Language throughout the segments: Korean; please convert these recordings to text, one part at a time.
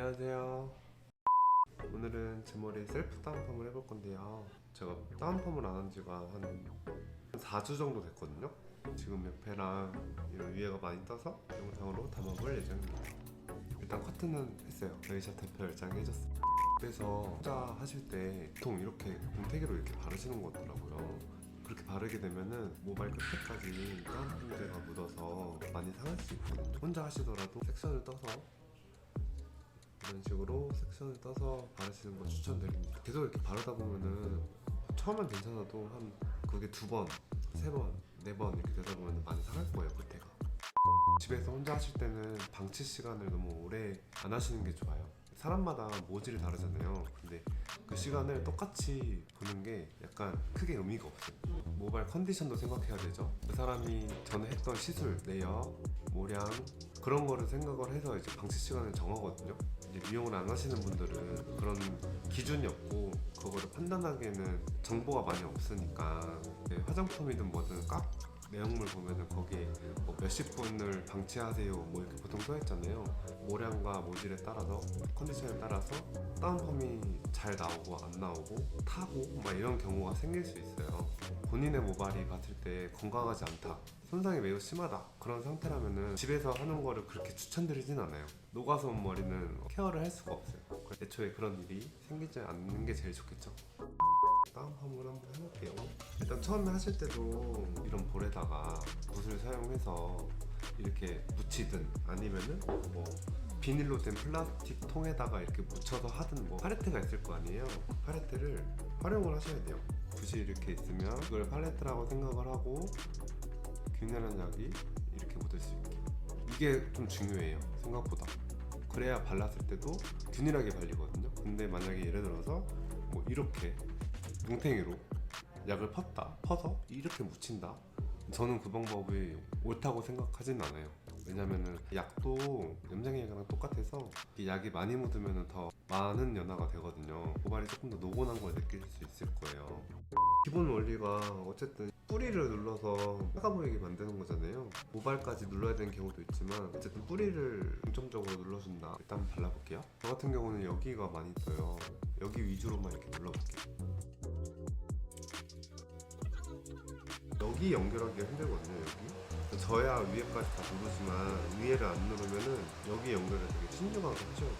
안녕하세요. 오늘은 제 머리에 셀프 다운펌을 해볼 건데요. 제가 다운펌을 안 한 지가 한 4주 정도 됐거든요. 지금 옆에랑 이런 위에가 많이 떠서 영상으로 담아볼 예정입니다. 일단 커트는 했어요. 레이샵 대표 열장이 해줬어요. 그래서 혼자 하실 때 보통 이렇게 공태기로 이렇게 바르시는 거더라고요. 그렇게 바르게 되면은 모발 끝에까지 다운펌제가 묻어서 많이 상할 수 있거든요. 혼자 하시더라도 섹션을 떠서 이런 식으로 섹션을 떠서 바르시는 거 추천드립니다. 계속 이렇게 바르다 보면은 처음엔 괜찮아도 한 그게 두 번, 세 번, 네 번 이렇게 되다 보면 많이 상할 거예요 끝에가. 집에서 혼자 하실 때는 방치 시간을 너무 오래 안 하시는 게 좋아요. 사람마다 모질이 다르잖아요. 근데 그 시간을 똑같이 보는 게 약간 크게 의미가 없어요. 모발 컨디션도 생각해야 되죠. 그 사람이 전에 했던 시술, 내역, 모량 그런 거를 생각을 해서 이제 방치 시간을 정하거든요. 이제 미용을 안 하시는 분들은 그런 기준이 없고 그거를 판단하기에는 정보가 많이 없으니까 네, 화장품이든 뭐든 깍 내용물 보면은 거기에 뭐 몇십 분을 방치하세요. 뭐 이렇게 보통 써 있잖아요. 모량과 모질에 따라서 컨디션에 따라서 다운펌이 잘 나오고 안 나오고 타고 막 이런 경우가 생길 수 있어요 본인의 모발이 봤을 때 건강하지 않다 손상이 매우 심하다 그런 상태라면은 집에서 하는 거를 그렇게 추천드리진 않아요 녹아서 온 머리는 케어를 할 수가 없어요 애초에 그런 일이 생기지 않는 게 제일 좋겠죠 다운펌을 한번 해볼게요. 일단 처음에 하실 때도 이런 볼에다가 붓을 사용해서 이렇게 묻히든 아니면은 뭐 비닐로 된 플라스틱 통에다가 이렇게 묻혀서 하든 뭐 팔레트가 있을 거 아니에요. 팔레트를 활용을 하셔야 돼요. 붓이 이렇게 있으면 이걸 팔레트라고 생각을 하고 균일한 약이 이렇게 묻을 수 있게. 이게 좀 중요해요 생각보다. 그래야 발랐을 때도 균일하게 발리거든요. 근데 만약에 예를 들어서 뭐 이렇게 뭉탱이로 약을 펐다 퍼서 이렇게 묻힌다. 저는 그 방법이 옳다고 생각하진 않아요 왜냐면은 약도 염색약이랑 똑같아서 이 약이 많이 묻으면 더 많은 연화가 되거든요. 모발이 조금 더 노곤한 걸 느낄 수 있을 거예요. 기본 원리가 어쨌든 뿌리를 눌러서 작아 보이게 만드는 거잖아요. 모발까지 눌러야 되는 경우도 있지만 어쨌든 뿌리를 중점적으로 눌러준다. 일단 발라볼게요. 저 같은 경우는 여기가 많이 떠요. 여기 위주로만 이렇게 눌러볼게요. 여기 연결하기가 힘들거든요 여기 저야 위에까지 다 누르지만 위에를 안 누르면은 여기 연결을 되게 신중하게 돼요.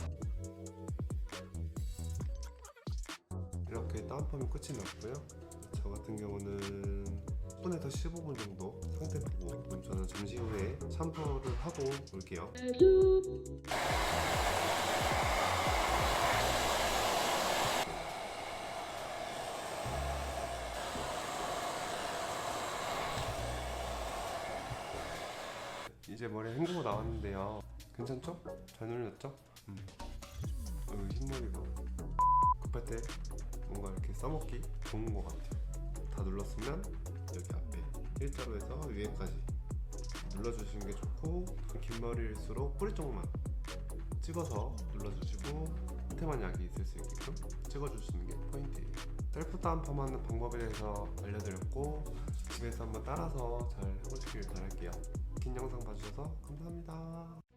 이렇게 다운펌이 끝이 났고요. 저 같은 경우는 10분에서 15분 정도 상태 보고 그럼 저는 잠시 후에 샴푸를 하고 올게요 이제 머리 헹구고 나왔는데요 괜찮죠? 잘 눌렸죠? 음. 여기 흰머리가 급할 때 뭔가 이렇게 써먹기 좋은 것 같아요 다 눌렀으면 여기 앞에 일자로 해서 위에까지 눌러주시는 게 좋고 긴 머리일수록 뿌리 쪽만 찍어서 눌러주시고 끝에만 약이 있을 수 있게끔 찍어주시는 게 포인트예요 셀프 다운펌 하는 방법에 대해서 알려드렸고 집에서 한번 따라서 잘 해보시길 바랄게요 긴 영상 봐주셔서 감사합니다